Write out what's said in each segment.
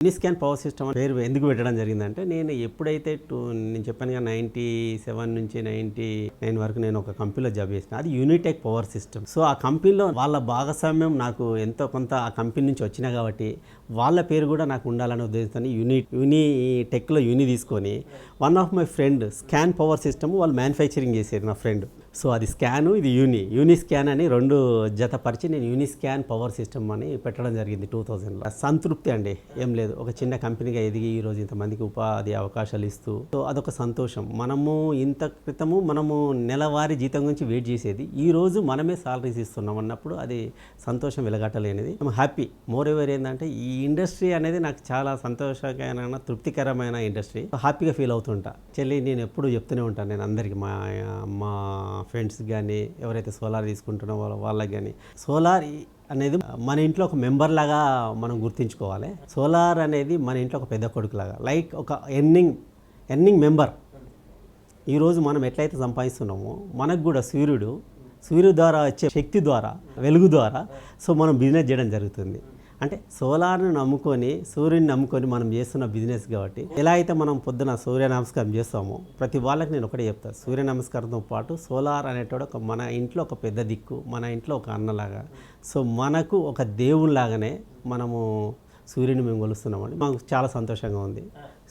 యూనిస్కాన్ power system పేరు ఎందుకు పెట్టడం జరిగిందంటే నేను ఎప్పుడైతే టూ నేను చెప్పాను కదా నైంటీ సెవెన్ నుంచి నైంటీ నైన్ వరకు నేను ఒక కంపెనీలో జాబ్ చేసిన అది యూనిటెక్ పవర్ సిస్టమ్ సో ఆ కంపెనీలో వాళ్ళ భాగస్వామ్యం నాకు ఎంతో కొంత ఆ కంపెనీ నుంచి వచ్చినా కాబట్టి వాళ్ళ పేరు కూడా నాకు ఉండాలనే ఉద్దేశంతో యూని యూని టెక్లో యూని తీసుకొని one of my friend scan power system వాళ్ళు మ్యానుఫ్యాక్చరింగ్ చేసేది నా ఫ్రెండ్ సో అది స్కాను ఇది యూని. యూని స్కాన్ అని రెండు జతపరిచి నేను యూని స్కాన్ పవర్ సిస్టమ్ అని పెట్టడం జరిగింది టూ థౌజండ్లో. సంతృప్తి అండి ఏం లేదు. ఒక చిన్న కంపెనీగా ఎదిగి ఈరోజు ఇంతమందికి ఉపాధి అవకాశాలు ఇస్తూ సో అదొక సంతోషం. మనము ఇంత క్రితము మనము నెలవారీ జీతం గురించి వెయిట్ చేసేది ఈ రోజు మనమే సాలరీస్ ఇస్తున్నాం అన్నప్పుడు అది సంతోషం వెలగట్టలేనిది హ్యాపీ మోర్ ఎవర్ ఏంటంటే ఈ ఇండస్ట్రీ అనేది నాకు చాలా సంతోషకరమైన తృప్తికరమైన ఇండస్ట్రీ. హ్యాపీగా ఫీల్ అవుతుంటా. చెల్లి నేను ఎప్పుడు చెప్తూనే ఉంటాను నేను అందరికీ మా మా ఫ్రెండ్స్ కానీ ఎవరైతే సోలార్ తీసుకుంటున్నారో వాళ్ళ వాళ్ళకి కానీ సోలార్ అనేది మన ఇంట్లో ఒక మెంబర్ లాగా మనం గుర్తించుకోవాలి. సోలార్ అనేది మన ఇంట్లో ఒక పెద్ద కొడుకు లాగా లైక్ ఒక ఎర్నింగ్ ఎర్నింగ్ మెంబర్. ఈరోజు మనం ఎట్లయితే సంపాదిస్తున్నామో మనకు కూడా సూర్యుడు సూర్యుడు ద్వారా వచ్చే శక్తి ద్వారా వెలుగు ద్వారా సో మనం బిజినెస్ చేయడం జరుగుతుంది. అంటే సోలార్ని నమ్ముకొని సూర్యుని నమ్ముకొని మనం చేస్తున్న బిజినెస్ కాబట్టి ఎలా అయితే మనం పొద్దున సూర్య నమస్కారం చేస్తామో ప్రతి వాళ్ళకి నేను ఒకటే చెప్తాను సూర్య నమస్కారంతో పాటు సోలార్ అనేటోడు ఒక మన ఇంట్లో ఒక పెద్ద దిక్కు మన ఇంట్లో ఒక అన్నలాగా. సో మనకు ఒక దేవునిలాగానే మనము సూర్యుని మేము కొలుస్తున్నామని మాకు చాలా సంతోషంగా ఉంది.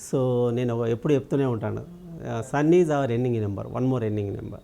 సో నేను ఎప్పుడు చెప్తూనే ఉంటాను. Sun is our ending number one more ending number